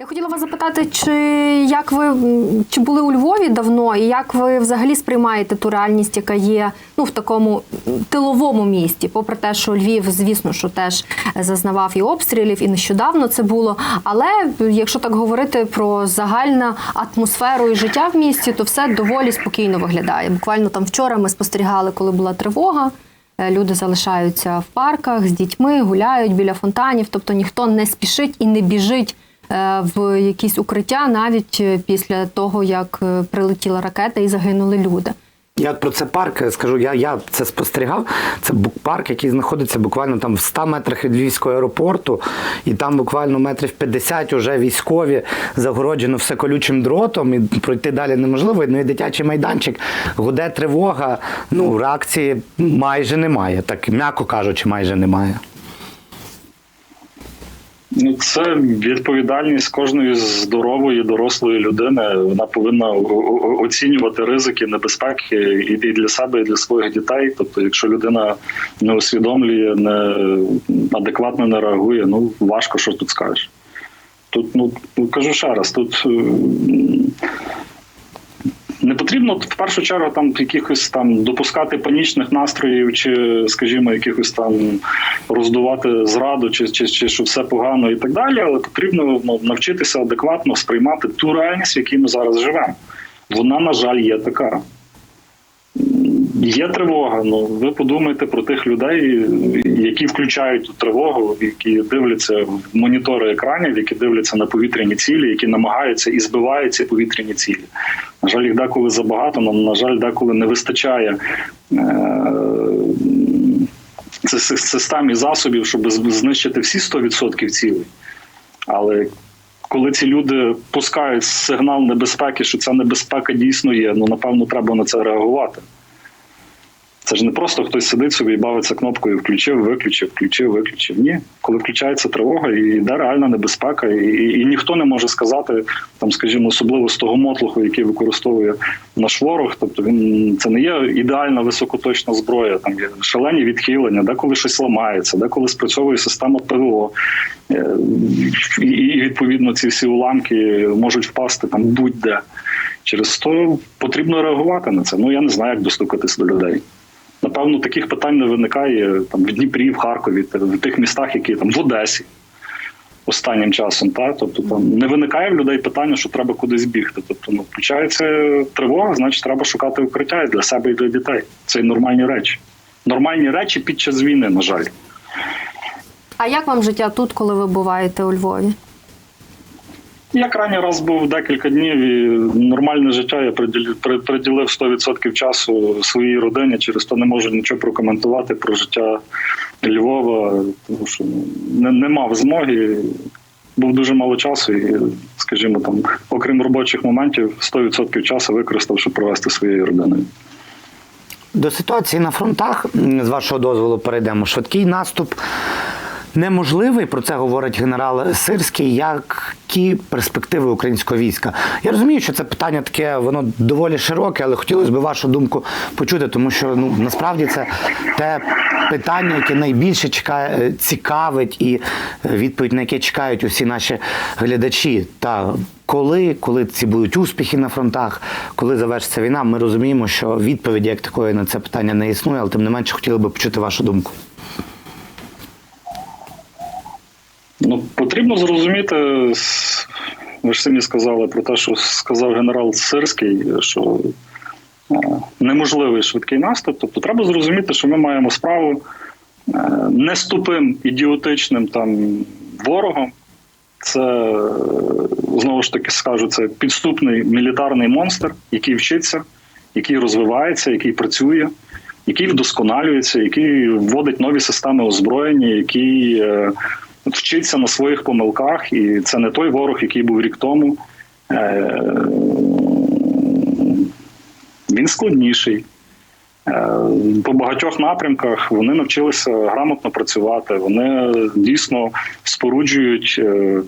Я хотіла вас запитати, чи як ви чи були у Львові давно, і як ви взагалі сприймаєте ту реальність, яка є ну в такому тиловому місті, попри те, що Львів, звісно, що теж зазнавав і обстрілів, і нещодавно це було. Але якщо так говорити про загальну атмосферу і життя в місті, то все доволі спокійно виглядає. Буквально там вчора ми спостерігали, коли була тривога. Е, Люди залишаються в парках з дітьми, гуляють біля фонтанів, тобто ніхто не спішить і не біжить в якісь укриття навіть е, після того, як е, прилетіла ракета і загинули люди. Я про це парк е, скажу, я, я це спостерігав. Це парк, який знаходиться буквально там в 100 метрах від Львівського аеропорту, і там буквально метрів 50 вже військові загороджено все колючим дротом, і пройти далі неможливо. Ну і дитячий майданчик, гуде тривога. Ну, реакції майже немає, так м'яко кажучи, майже немає. Ну, це відповідальність кожної здорової дорослої людини. Вона повинна оцінювати ризики, небезпеки і і для себе, і для своїх дітей. Тобто, якщо людина не усвідомлює, не адекватно не реагує, ну важко що тут скажеш. Тут, ну кажу ще раз, тут. Не потрібно в першу чергу там якихось там допускати панічних настроїв, чи, скажімо, якихось там роздувати зраду, чи, чи, чи що все погано і так далі. Але потрібно ну, навчитися адекватно сприймати ту реальність, в якій ми зараз живемо. Вона, на жаль, є така. Є тривога. Ну ви подумайте про тих людей, які включають ту тривогу, які дивляться в монітори екранів, які дивляться на повітряні цілі, які намагаються і збивають ці повітряні цілі. На жаль, їх деколи забагато, але, на жаль, деколи не вистачає. Е- систем і засобів, щоб знищити всі 100% цілей. Але коли ці люди пускають сигнал небезпеки, що ця небезпека дійсно є, ну напевно, треба на це реагувати. Це ж не просто хтось сидить собі і бавиться кнопкою, включив, виключив, включив, виключив. Ні, коли включається тривога, і йде реальна небезпека, і, і, і ніхто не може сказати, там, скажімо, особливо з того мотлуху, який використовує наш ворог. Тобто він це не є ідеальна високоточна зброя. Там є шалені відхилення, деколи щось ламається, деколи спрацьовує система ПВО. Е, І, і відповідно ці всі уламки можуть впасти там будь-де. Через то потрібно реагувати на це. Ну я не знаю, як достукатись до людей. Напевно, таких питань не виникає там в Дніпрі, в Харкові, в тих містах, які там в Одесі останнім часом. Та? Тобто там не виникає в людей питання, що треба кудись бігти. Тобто, ну, включається тривога, значить, треба шукати укриття для себе і для дітей. Це нормальні речі. Нормальні речі під час війни, на жаль. А як вам життя тут, коли ви буваєте у Львові? Я крайній раз був декілька днів і нормальне життя я приділив, 100% часу своїй родині, через то не можу нічого прокоментувати про життя Львова, тому що не, не мав змоги. Був дуже мало часу, і, скажімо, там, окрім робочих моментів, 100% часу використав, щоб провести своєю родиною. До ситуації на фронтах, з вашого дозволу, перейдемо. Швидкий наступ неможливий. Про це говорить генерал Сирський. Які перспективи українського війська? Я розумію, що це питання таке, воно доволі широке, але хотілося б вашу думку почути, тому що ну насправді це те питання, яке найбільше чекає, е, цікавить, і е, відповідь на яке чекають усі наші глядачі. Та коли, коли ці будуть успіхи на фронтах, коли завершиться війна, ми розуміємо, що відповіді як такої на це питання не існує, але тим не менше хотіли би почути вашу думку. Ну, потрібно зрозуміти, ви ж самі сказали про те, що сказав генерал Сирський, що е, неможливий швидкий наступ. Тобто треба зрозуміти, що ми маємо справу е, не з тупим ідіотичним там ворогом. Це е, знову ж таки скажу, це підступний мілітарний монстр, який вчиться, який розвивається, який працює, який вдосконалюється, який вводить нові системи озброєння, який вчиться на своїх помилках, і це не той ворог, який був рік тому. Е, Він складніший. Е, По багатьох напрямках вони навчилися грамотно працювати. Вони дійсно споруджують е,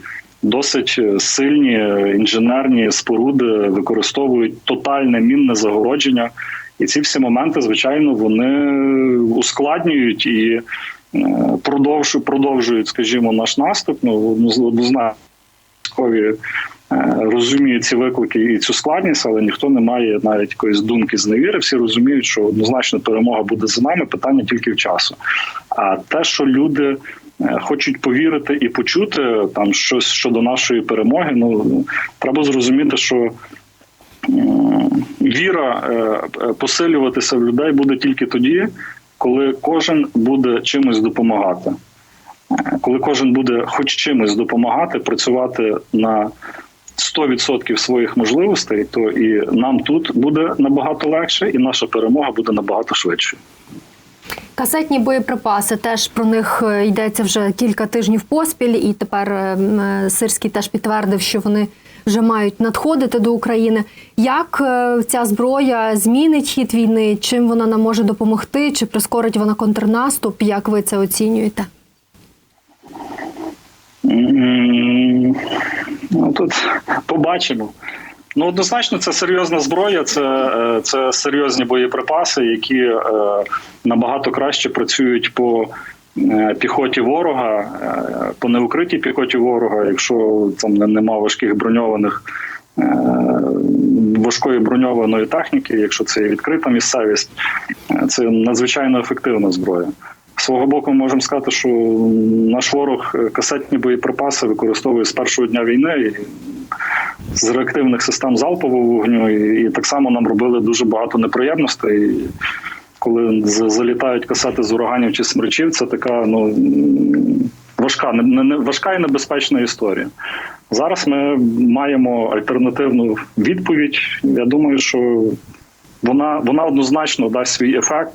досить сильні інженерні споруди, використовують тотальне мінне загородження. І ці всі моменти, звичайно, вони ускладнюють і продовжують, продовжують, скажімо, наш наступ. Ну, однозначно військові е, розуміють ці виклики і цю складність, але ніхто не має навіть якоїсь думки зневіри. Всі розуміють, що однозначно перемога буде за нами. Питання тільки в часу. А те, що люди. е, Хочуть повірити і почути там щось щодо нашої перемоги. Ну треба зрозуміти, що віра е, е, посилюватися в людей буде тільки тоді, коли кожен буде чимось допомагати. Е, Коли кожен буде хоч чимось допомагати, працювати на 100% своїх можливостей, то і нам тут буде набагато легше, і наша перемога буде набагато швидше. Касетні боєприпаси теж про них е, йдеться вже кілька тижнів поспіль, і тепер е, м, е, Сирський теж підтвердив, що вони вже мають надходити до України. Як е, ця зброя змінить хід війни? Чим вона нам може допомогти? Чи прискорить вона контрнаступ? Як ви це оцінюєте? Ну, тут побачимо. Ну, однозначно, це серйозна зброя, це, е, це серйозні боєприпаси, які е, набагато краще працюють по піхоті ворога, е, по неукритій піхоті ворога, якщо там нема важких броньованих. е, Важкої броньованої техніки, якщо це відкрита місцевість, е, це надзвичайно ефективна зброя. Свого боку, можемо сказати, що наш ворог е, касетні боєприпаси використовує з першого дня війни з реактивних систем залпового вогню, і так само нам робили дуже багато неприємностей. Коли залітають касети з ураганів чи смерчів, це така ну важка, не- не важка і небезпечна історія. Зараз ми маємо альтернативну відповідь. Я думаю, що вона, вона однозначно дасть свій ефект.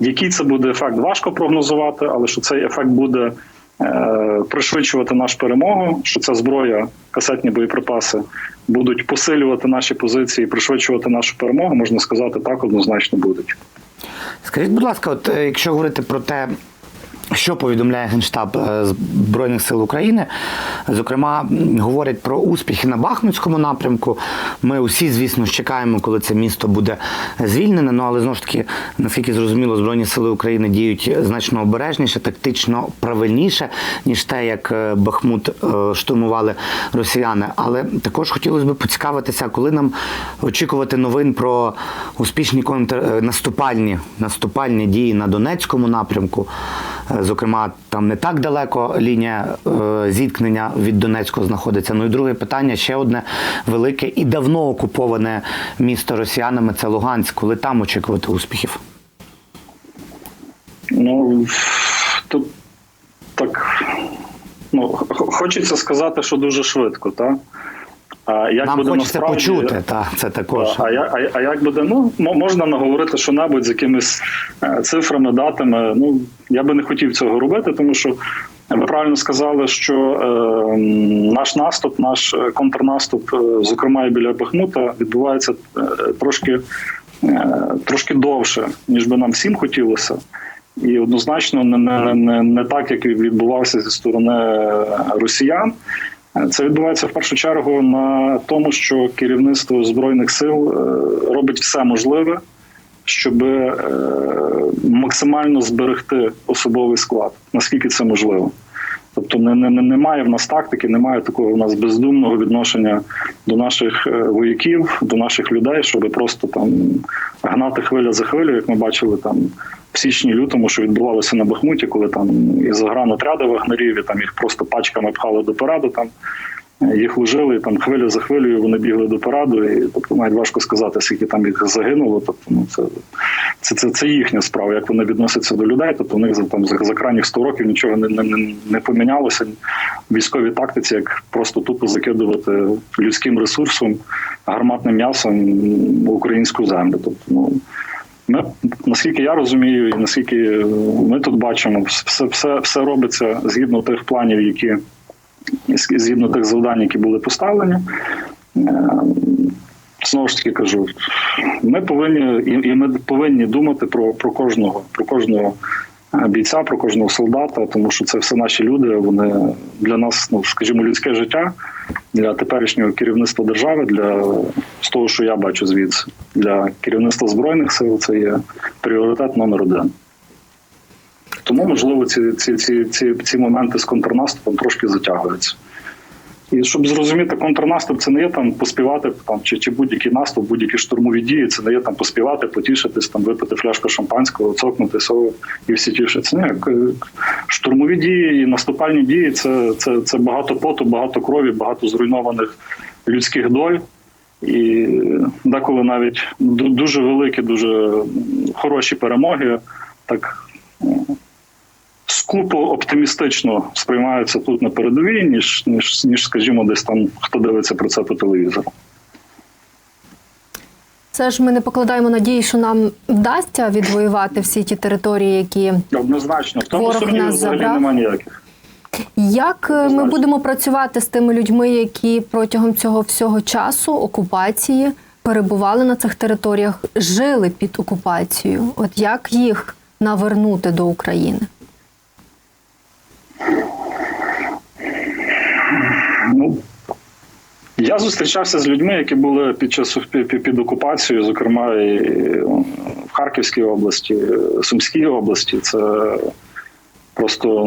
Який це буде ефект, важко прогнозувати, але що цей ефект буде е, пришвидшувати нашу перемогу, що ця зброя, касетні боєприпаси будуть посилювати наші позиції, пришвидшувати нашу перемогу, можна сказати, так однозначно будуть. Скажіть, будь ласка, от е, якщо говорити про те, що повідомляє Генштаб е, Збройних сил України, зокрема, говорять про успіхи на Бахмутському напрямку. Ми усі, звісно, чекаємо, коли це місто буде звільнене. Ну але знову ж таки, наскільки зрозуміло, Збройні сили України діють значно обережніше, тактично правильніше, ніж те, як е, Бахмут е, штурмували росіяни. Але також хотілося б поцікавитися, коли нам очікувати новин про успішні контр... е, наступальні, наступальні дії на Донецькому напрямку. Зокрема, там не так далеко лінія е, зіткнення від Донецького знаходиться. Ну і друге питання ще одне велике і давно окуповане місто росіянами це Луганськ. Коли там очікувати успіхів? Ну тут так ну хочеться сказати, що дуже швидко, так? А як Нам буде хочеться насправді, почути, та це також. А, я- а, а як буде? Ну мо- можна наговорити що небудь з якимись е, цифрами, датами. Ну я би не хотів цього робити, тому що ви правильно сказали, що е, наш наступ, наш е, контрнаступ, е, зокрема і біля Бахмута, відбувається е, трошки, е, трошки довше, ніж би нам всім хотілося. І однозначно не, не, не, не так, як відбувався зі сторони е, росіян. Це відбувається в першу чергу на тому, що керівництво збройних сил е, робить все можливе, щоб е, максимально зберегти особовий склад, наскільки це можливо. Тобто не, не, не- немає в нас тактики, немає такого в нас бездумного відношення до наших е, вояків, до наших людей, щоб просто там гнати хвиля за хвилю, як ми бачили там в січні лютому, що відбувалося на Бахмуті, коли там і загранотряди вагнерів, і там їх просто пачками пхали до параду. Там їх лужили, і там хвиля за хвилею вони бігли до параду. І тобто навіть важко сказати, скільки там їх загинуло. Тобто, ну це, це, це, це їхня справа, як вони відносяться до людей. Тобто у них за там за, за крайніх 100 років нічого не, не, не- помінялося військовій тактиці, як просто тупо закидувати людським ресурсом, гарматним м'ясом українську землю. Тобто, ну ми, наскільки я розумію, і наскільки ми тут бачимо, все, все, все робиться згідно тих планів, які згідно тих завдань, які були поставлені. Е, Знову ж таки кажу, ми повинні і, ми повинні думати про, про кожного, про кожного е, бійця, про кожного солдата, тому що це все наші люди. Вони для нас, ну скажімо, людське життя для теперішнього керівництва держави, для з того, що я бачу звідси, для керівництва збройних сил, це є пріоритет номер один. Тому, можливо, ці, ці, ці, ці, ці моменти з контрнаступом трошки затягуються. І щоб зрозуміти контрнаступ, це не є там поспівати там чи, чи будь-який наступ, будь-які штурмові дії. Це не є там поспівати, потішитись, там випити фляжку шампанського, цокнути сову і всі тішаться. Ні, к- штурмові дії і наступальні дії це, це, це багато поту, багато крові, багато зруйнованих людських доль. І деколи навіть дуже великі, дуже хороші перемоги, так скупо оптимістично сприймаються тут на передовій, ніж, ніж, ніж, скажімо, десь там хто дивиться про це по телевізору. Це ж ми не покладаємо надії, що нам вдасться відвоювати всі ті території, які Однозначно, в тому нас взагалі забрав? немає ніяких. Як е, ми будемо працювати з тими людьми, які протягом цього всього часу окупації перебували на цих територіях, жили під окупацією? От як їх навернути до України? Ну, я зустрічався з людьми, які були під час пі- пі- під окупацією, зокрема і е, в Харківській області, е, Сумській області. Це просто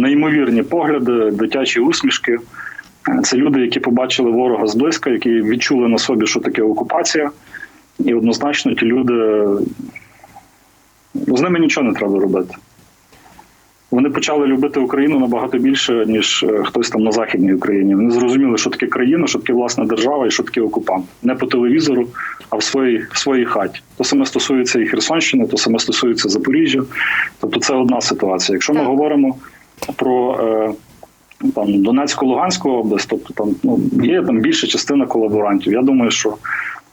неймовірні погляди, дитячі усмішки. Це люди, які побачили ворога зблизька, які відчули на собі, що таке окупація. І однозначно ті люди ну, з ними нічого не треба робити. Вони почали любити Україну набагато більше, ніж е, хтось там на Західній Україні. Вони зрозуміли, що таке країна, що таке власна держава і що таке окупант. Не по телевізору, а в своїй, в своїй хаті. То саме стосується і Херсонщини, то саме стосується Запоріжжя. Тобто це одна ситуація. Якщо ми говоримо про е, там, Донецьку, Луганську область, тобто там ну, є там більша частина колаборантів. Я думаю, що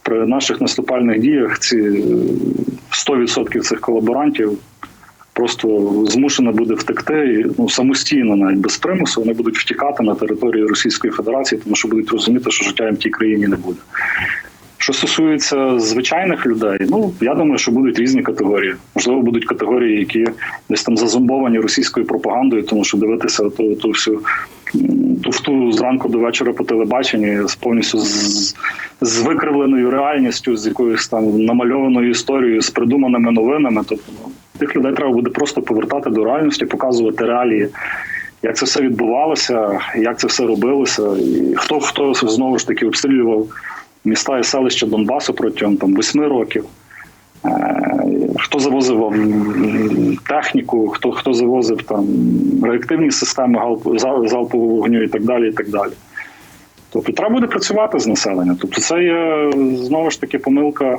при наших наступальних діях ці е, 100% цих колаборантів просто змушена буде втекти ну, самостійно, навіть без примусу, вони будуть втікати на територію Російської Федерації, тому що будуть розуміти, що життя їм в тій країні не буде. Що стосується звичайних людей, ну я думаю, що будуть різні категорії. Можливо, будуть категорії, які десь там зазомбовані російською пропагандою, тому що дивитися ту, ту всю туфту зранку до вечора по телебаченні з повністю з, з викривленою реальністю, з якоюсь там намальованою історією, з придуманими новинами. Тобто ну, тих людей треба буде просто повертати до реальності, показувати реалії. Як це все відбувалося, як це все робилося, і хто хто знову ж таки обстрілював міста і селища Донбасу протягом там восьми років. Е, Хто завозив техніку, хто хто завозив там реактивні системи залпового вогню і так далі. і так далі. Тобто треба буде працювати з населенням. Тобто, це є знову ж таки помилка,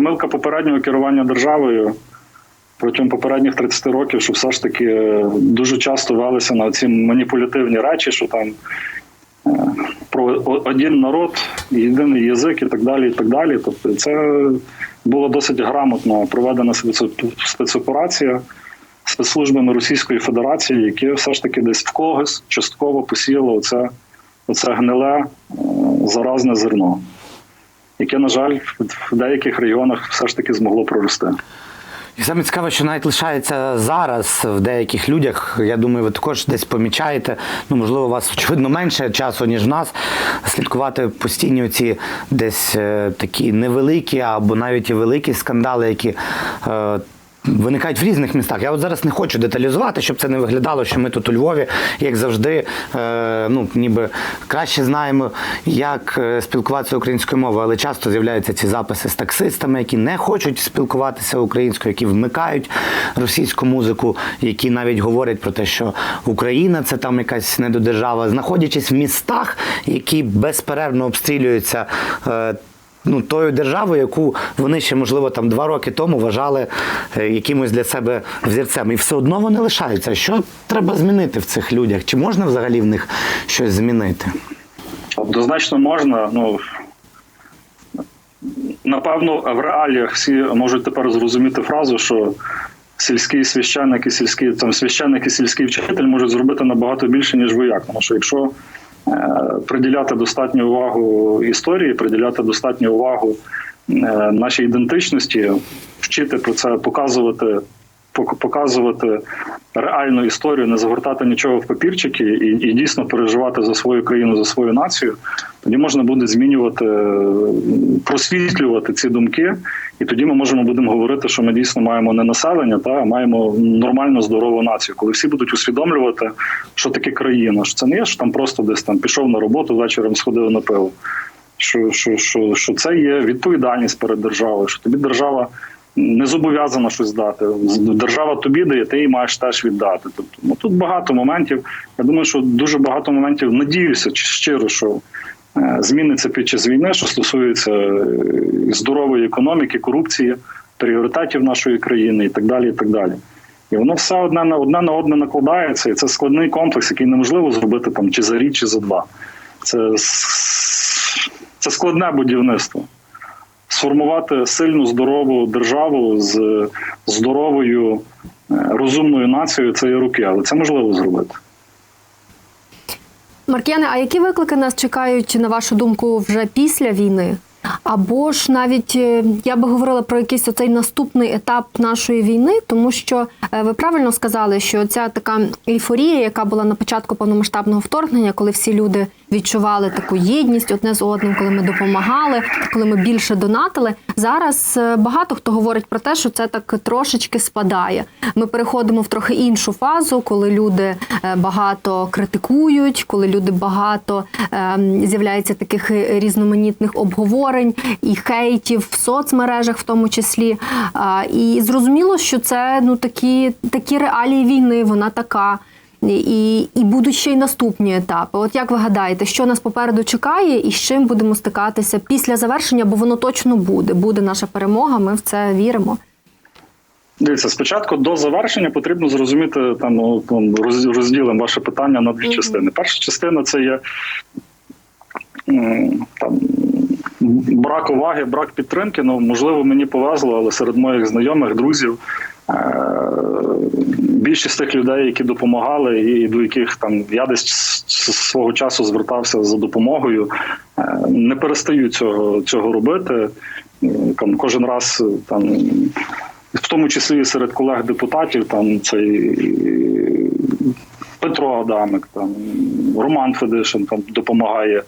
помилка попереднього керування державою протягом попередніх 30 років, що все ж таки е, дуже часто велися на ці маніпулятивні речі, що там е, про один народ, єдиний язик і так далі. і так далі. Тобто це була досить грамотно проведена спецоп- спецоперація спецслужбами Російської Федерації, які все ж таки десь в когось частково посіяло оце, оце гниле е, заразне зерно, яке, на жаль, в деяких регіонах все ж таки змогло прорости. І саме цікаво, що навіть лишається зараз в деяких людях. Я думаю, ви також десь помічаєте. Ну, можливо, у вас очевидно менше часу, ніж в нас, слідкувати постійні оці десь е, такі невеликі або навіть і великі скандали, які. Виникають в різних містах. Я от зараз не хочу деталізувати, щоб це не виглядало, що ми тут у Львові, як завжди, е, ну ніби краще знаємо, як е, спілкуватися українською мовою, але часто з'являються ці записи з таксистами, які не хочуть спілкуватися українською, які вмикають російську музику, які навіть говорять про те, що Україна це там якась недодержава, знаходячись в містах, які безперервно обстрілюються. е, ну, тою державою, яку вони ще, можливо, там два роки тому вважали е, якимось для себе взірцем. І все одно вони лишаються. Що треба змінити в цих людях? Чи можна взагалі в них щось змінити? Однозначно можна. Ну напевно, в реаліях всі можуть тепер зрозуміти фразу, що сільський священник і сільський там священник і сільський вчитель можуть зробити набагато більше, ніж вояк. Тому що якщо приділяти достатню увагу історії, приділяти достатню увагу е, нашій ідентичності, вчити про це, показувати. пок- Показувати реальну історію, не загортати нічого в папірчики і, і дійсно переживати за свою країну, за свою націю, тоді можна буде змінювати, е, просвітлювати ці думки І тоді ми можемо будемо говорити, що ми дійсно маємо не населення, та а маємо нормальну здорову націю, коли всі будуть усвідомлювати, що таке країна. Що це не є, що там просто десь там пішов на роботу вечором, сходив на пиво. Що, що, що, що це є відповідальність перед державою, що тобі держава не зобов'язана щось дати. Держава тобі дає, ти їй маєш теж віддати. Тобто, ну тут багато моментів. Я думаю, що дуже багато моментів надіюся щиро, що е, зміниться під час війни, що стосується е, здорової економіки, корупції, пріоритетів нашої країни і так далі. І так далі. І воно все одне на одне на одне накладається, і це складний комплекс, який неможливо зробити там чи за рік, чи за два. Це, це складне будівництво. Сформувати сильну здорову державу з здоровою, е, розумною нацією це є руки, але це можливо зробити. Марк'яне, а які виклики нас чекають, на вашу думку, вже після війни? Або ж навіть е, я би говорила про якийсь оцей наступний етап нашої війни, тому що е, ви правильно сказали, що ця така ейфорія, яка була на початку повномасштабного вторгнення, коли всі люди відчували таку єдність одне з одним, коли ми допомагали, коли ми більше донатили. Зараз е, багато хто говорить про те, що це так трошечки спадає. Ми переходимо в трохи іншу фазу, коли люди багато критикують, коли люди багато ем, з'являється таких різноманітних обговорень і хейтів в соцмережах, в тому числі. І зрозуміло, що це ну такі, такі реалії війни, вона така. І, і будуть ще й наступні етапи. От як ви гадаєте, що нас попереду чекає, і з чим будемо стикатися після завершення? Бо воно точно буде. Буде наша перемога. Ми в це віримо. Дивіться, спочатку до завершення потрібно зрозуміти там ну, там, розділимо ваше питання на дві частини. Перша частина це є там, брак уваги, брак підтримки. Ну, можливо, мені повезло, але серед моїх знайомих, друзів. е, Більшість тих людей, які допомагали, і до яких там я десь свого часу звертався за допомогою, е, не перестають цього, цього робити. Е, Там кожен раз е, там в тому числі серед колег депутатів, там цей е, Петро Адамик, там Роман Федишин там допомагає.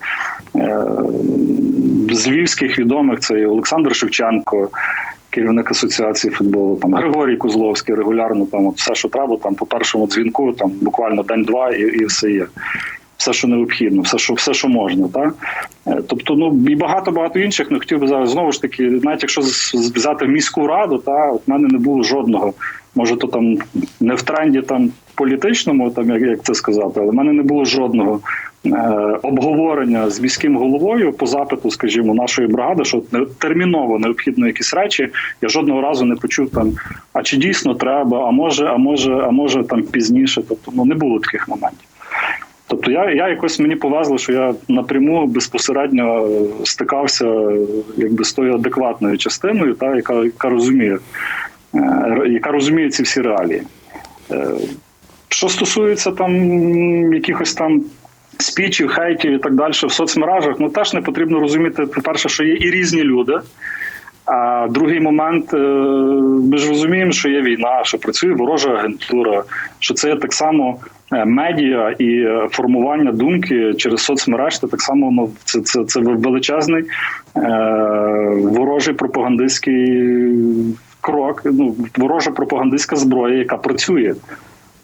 З львівських відомих це і Олександр Шевченко, керівник асоціації футболу, там Григорій Козловський регулярно там от все, що треба, там по першому дзвінку, там буквально день-два, і, і все є. Все, що необхідно, все, що все, що можна, так Е, тобто, ну і багато багато інших. Ну хотів би зараз знову ж таки, навіть якщо взяти міську раду, та от мене не було жодного. Може, то там не в тренді там політичному, там як, як це сказати, але в мене не було жодного обговорення з міським головою по запиту, скажімо, нашої бригади, що терміново необхідно якісь речі. Я жодного разу не почув там, а чи дійсно треба, а може, а може, а може там пізніше. Тобто, ну не було таких моментів. Тобто я, я якось мені повезло, що я напряму безпосередньо е, стикався е, якби з тою адекватною частиною, та, яка, яка розуміє, е, яка розуміє ці всі реалії. Е, Що стосується там якихось там спічів, хейтів і так далі в соцмережах, ну теж не потрібно розуміти, по-перше, що є і різні люди. А другий момент, е, ми ж розуміємо, що є війна, що працює ворожа агентура, що це є так само е, медіа і е, формування думки через соцмереж. Це так само ну, це, це, це величезний е, ворожий пропагандистський крок, ну, ворожа пропагандистська зброя, яка працює.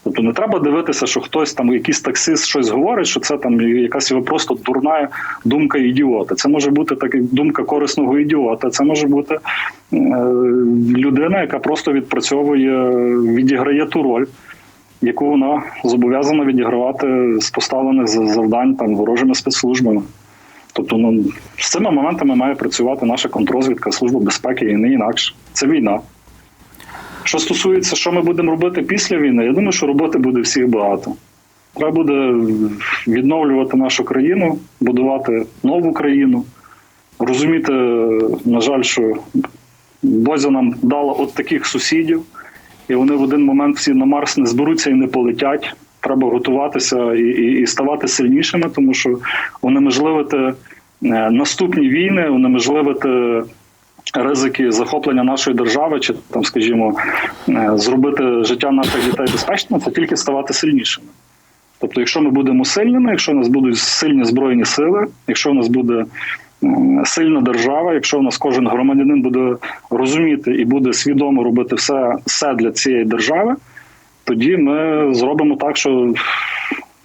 Тобто не треба дивитися, що хтось там, якийсь таксист щось говорить, що це там якась його просто дурна думка ідіота. Це може бути така думка корисного ідіота. Це може бути е, людина, яка просто відпрацьовує, відіграє ту роль, яку вона зобов'язана відігравати з поставлених за- завдань там ворожими спецслужбами. Тобто, ну з цими моментами має працювати наша контрозвідка, служба безпеки і не інакше. Це війна. Що стосується, що ми будемо робити після війни, я думаю, що роботи буде всіх багато. Треба буде відновлювати нашу країну, будувати нову країну, розуміти, на жаль, що Бозя нам дала от таких сусідів, і вони в один момент всі на Марс не зберуться і не полетять. Треба готуватися і, і, і ставати сильнішими, тому що унеможливити е, наступні війни, унеможливити ризики захоплення нашої держави, чи там, скажімо, е, зробити життя наших дітей безпечним, це тільки ставати сильнішими. Тобто, якщо ми будемо сильними, якщо у нас будуть сильні збройні сили, якщо у нас буде сильна держава, якщо в нас кожен громадянин буде розуміти і буде свідомо робити все, все для цієї держави, тоді ми зробимо так, що,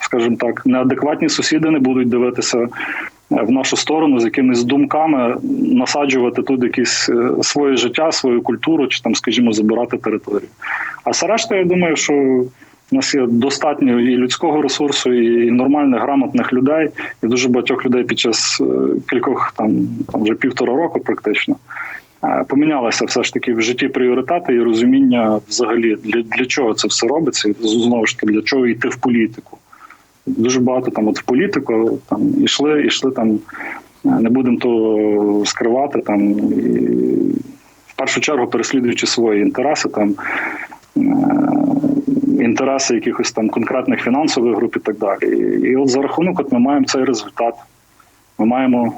скажімо так, неадекватні сусіди не будуть дивитися в нашу сторону з якимись думками насаджувати тут якісь е, своє життя, свою культуру, чи там, скажімо, забирати територію. А все решта, я думаю, що у нас є достатньо і людського ресурсу, і нормальних, грамотних людей, і дуже багатьох людей під час е, кількох там, там вже півтора року, практично. е, Помінялося все ж таки в житті пріоритети і розуміння взагалі для, для чого це все робиться, знову ж таки для чого йти в політику. Дуже багато там, от в політику там ішли, ішли там, е, не будемо то скривати там і в першу чергу переслідуючи свої інтереси, там е, інтереси якихось там конкретних фінансових груп і так далі. І, і от за рахунок, от ми маємо цей результат. Ми маємо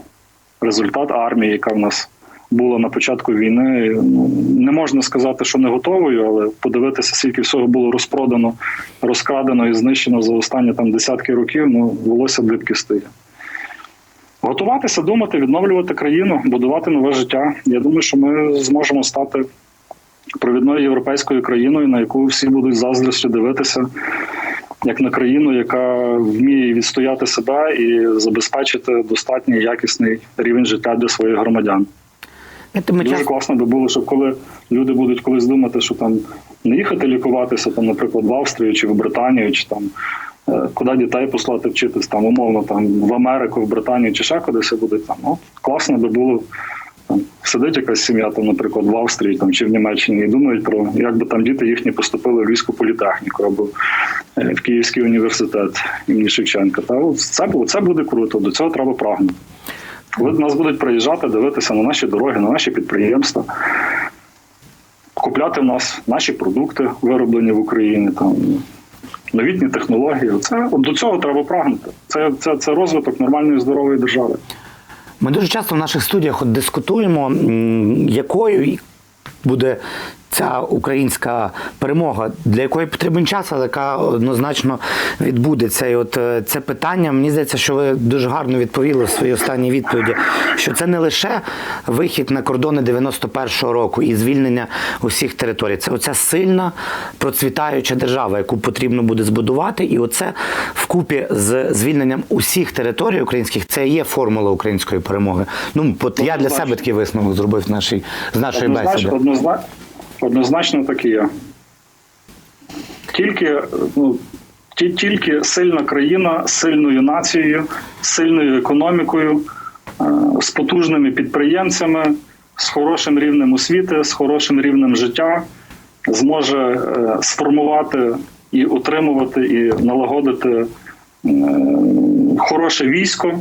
результат армії, яка в нас була на початку війни. Ну, не можна сказати, що не готовою, але подивитися, скільки всього було розпродано, розкрадено і знищено за останні там десятки років, ну волосся дибки стає. Готуватися, думати, відновлювати країну, будувати нове життя. Я думаю, що ми зможемо стати провідною європейською країною, на яку всі будуть заздрістю дивитися, як на країну, яка вміє відстояти себе і забезпечити достатній якісний рівень життя для своїх громадян. Ми Дуже часто, класно би було, щоб коли люди будуть колись думати, що там не їхати лікуватися, там, наприклад, в Австрію чи в Британію, чи там е, куди дітей послати вчитись, там умовно там в Америку, в Британію чи ще кудись буде там. От класно би було. Там сидить якась сім'я, там, наприклад, в Австрії там, чи в Німеччині, і думають про як би там діти їхні поступили в Львівську політехніку або е, в Київський університет імені Шевченка. Та от це, бу- це буде круто, до цього треба прагнути. Нас будуть приїжджати, дивитися на наші дороги, на наші підприємства, купляти в нас наші продукти, вироблені в Україні, там, новітні технології. Це, от до цього треба прагнути. Це, це, це розвиток нормальної здорової держави. ми дуже часто в наших студіях от дискутуємо, якою буде ця українська перемога, для якої потрібен час, але яка однозначно відбудеться. І от е, це питання, мені здається, що ви дуже гарно відповіли в своїй останній відповіді, що це не лише вихід на кордони 91-го року і звільнення усіх територій. Це оця сильна процвітаюча держава, яку потрібно буде збудувати. І оце вкупі з звільненням усіх територій українських, це і є формула української перемоги. Ну, от я для себе такий висновок зробив в нашій, з нашої бесіди. Однозначно, так і є. Тільки, ну, ті- тільки сильна країна з сильною нацією, з сильною економікою, е, з потужними підприємцями, з хорошим рівнем освіти, з хорошим рівнем життя зможе е, сформувати і утримувати, і налагодити е, хороше військо,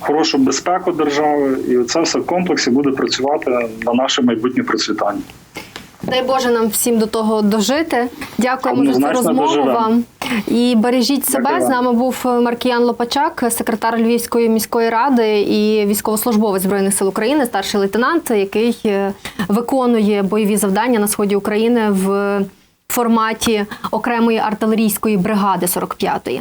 хорошу безпеку держави, і це все в комплексі буде працювати на наше майбутнє процвітання. Дай Боже нам всім до того дожити. Дякуємо за цю розмову доживемо. вам. І бережіть себе. Дякую З нами був Маркіян Лопачак, секретар Львівської міської ради і військовослужбовець збройних сил України, старший лейтенант, який е, виконує бойові завдання на сході України в форматі окремої артилерійської бригади 45-ї.